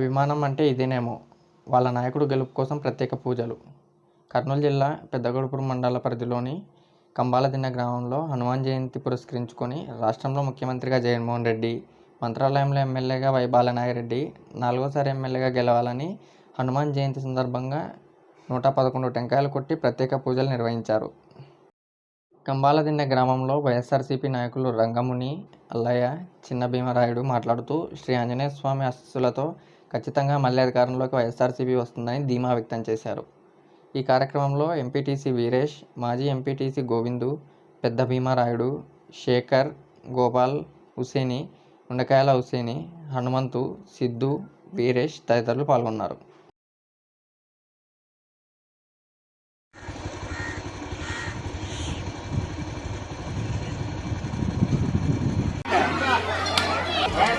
అభిమానం అంటే ఇదేనేమో. వాళ్ళ నాయకుడు గెలుపు కోసం ప్రత్యేక పూజలు. కర్నూలు జిల్లా పెద్దగొడుపురం మండల పరిధిలోని కంబాలదిన్న గ్రామంలో హనుమాన్ జయంతి పురస్కరించుకొని రాష్ట్రంలో ముఖ్యమంత్రిగా జగన్మోహన్ రెడ్డి మంత్రాలయంలో ఎమ్మెల్యేగా వై బాలనాగిరెడ్డి నాలుగోసారి ఎమ్మెల్యేగా గెలవాలని హనుమాన్ జయంతి సందర్భంగా నూట పదకొండు టెంకాయలు కొట్టి ప్రత్యేక పూజలు నిర్వహించారు. కంబాలదిన్నె గ్రామంలో వైఎస్ఆర్సీపీ నాయకులు రంగముని అల్లయ్య చిన్న భీమరాయుడు మాట్లాడుతూ శ్రీ ఆంజనేయ స్వామి ఆశీస్సులతో ఖచ్చితంగా మళ్ళీ అధికారంలోకి వైఎస్ఆర్సీపీ వస్తుందని ధీమా వ్యక్తం చేశారు. ఈ కార్యక్రమంలో ఎంపీటీసీ వీరేష్ మాజీ ఎంపీటీసీ గోవిందు పెద్ద భీమరాయుడు శేఖర్ గోపాల్ హుసేని ఉండకాయల హుసేని హనుమంతు సిద్ధు వీరేష్ తదితరులు పాల్గొన్నారు.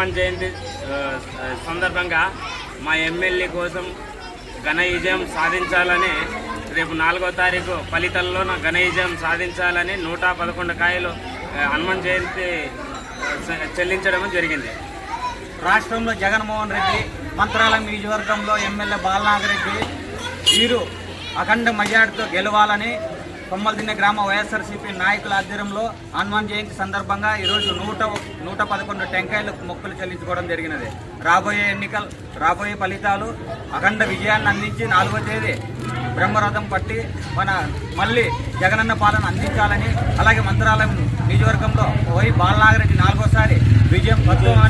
హనుమాన్ జయంతి సందర్భంగా మా ఎమ్మెల్యే కోసం ఘన విజయం సాధించాలని రేపు నాలుగో తారీఖు ఫలితాల్లో ఘన విజయం సాధించాలని నూట పదకొండు కాయలు హనుమాన్ జయంతి చెల్లించడం జరిగింది. రాష్ట్రంలో జగన్మోహన్ రెడ్డి మంత్రాలయం నియోజకవర్గంలో ఎమ్మెల్యే బాలనాగరెడ్డి వీరు అఖండ మెజార్టీతో గెలవాలని కొమ్మలదిన్నె గ్రామ వైఎస్ఆర్సీపీ నాయకుల ఆధ్వర్యంలో హనుమాన్ జయంతి సందర్భంగా ఈరోజు నూట నూట పదకొండు టెంకాయలు మొక్కులు చెల్లించుకోవడం జరిగినది. రాబోయే ఎన్నికలు రాబోయే ఫలితాలు అఖండ విజయాన్ని అందించి నాలుగో తేదీ బ్రహ్మరథం పట్టి మన మళ్ళీ జగనన్న పాలన అందించాలని అలాగే మంత్రాలయం నియోజకవర్గంలో పోయి బాలనాగరెడ్డి నాలుగోసారి విజయం పట్టుమని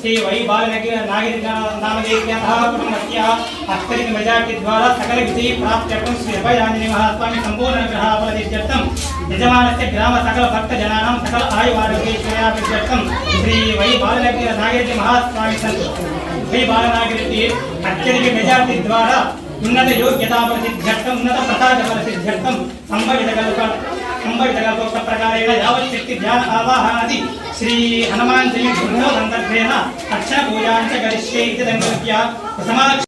శ్రీ వై బాలనగి నాగిరి నామదేవ్యధ కుటుంబస్య మెజార్టీ ద్వారా సకల విజయ ప్రాప్త్యర్థం శ్రీ అభయాంజనేయ మహాస్వామి సంపూర్ణ గ్రహాఫలసిద్ధ్యర్థం యజమానస్య గ్రామ సకల భక్త జనానాం సకల ఆయువారోగ్యశ్రేయాభివృద్ధ్యర్థం Shri Y Balanagi Nagiri Mahaswami Santhu why Balanagi Reddy అత్యధిక మెజార్టీ ద్వారా ఉన్నత యోగ్యతా ప్రసిద్ధ్యర్థం ఉన్నత ప్రసాద ప్రసిద్ధ్యర్థం సంభవిత కల్ప సంభవిత కల్ప ప్రకారేణ యావత్ ధ్యాన ఆవాహనాది శ్రీ హనుమాన్ జయ జయంతి సందర్భేన అర్చన పూజాంచ గరిష్యే ఇది సంకల్ప్య సమాక్ష